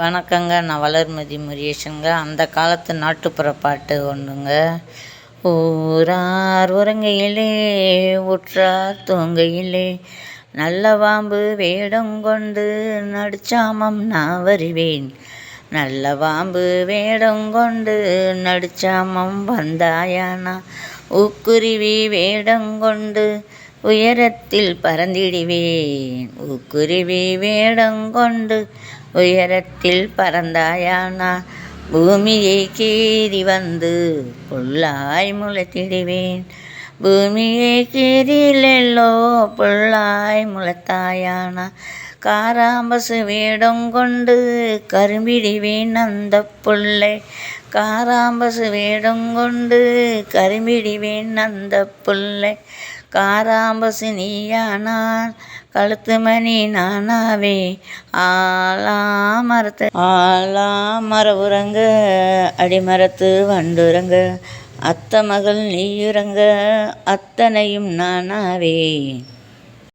வணக்கங்க. நான் வளர்மதி முரியேஷனுங்க அந்த காலத்து நாட்டுப்புற பாட்டு ஒன்றுங்க ஊரார் உறங்கையிலே உற்றார் தூங்கையிலே நல்ல வாம்பு வேடம் கொண்டு நான் வருவேன். நல்ல வாம்பு வேடம் கொண்டு வந்தாயானா உக்குருவி வேடங்கொண்டு உயரத்தில் பறந்திடுவேன். உக்குருவி வேடம் கொண்டு உயரத்தில் பறந்தாயானா? பூமியை கீறி வந்து புல்லாய் முளைத்திடுவேன். பூமியை கீறிலெல்லோ புல்லாய் முளைத்தாயானா? காராம்பசு வேடம் கொண்டு கரும்பிடிவேன் அந்த புள்ளை காராம்பசு வேடம் கொண்டு கரும்பிடிவேன் அந்த புள்ளை காராம்பசு நீயானான் கழுத்து மணி நானாவே. ஆலா மரத்து ஆலா மர உறங்க அடிமரத்து வண்டுறங்க அத்த மகள் நீயுறங்க அத்தனையும் நானாவே.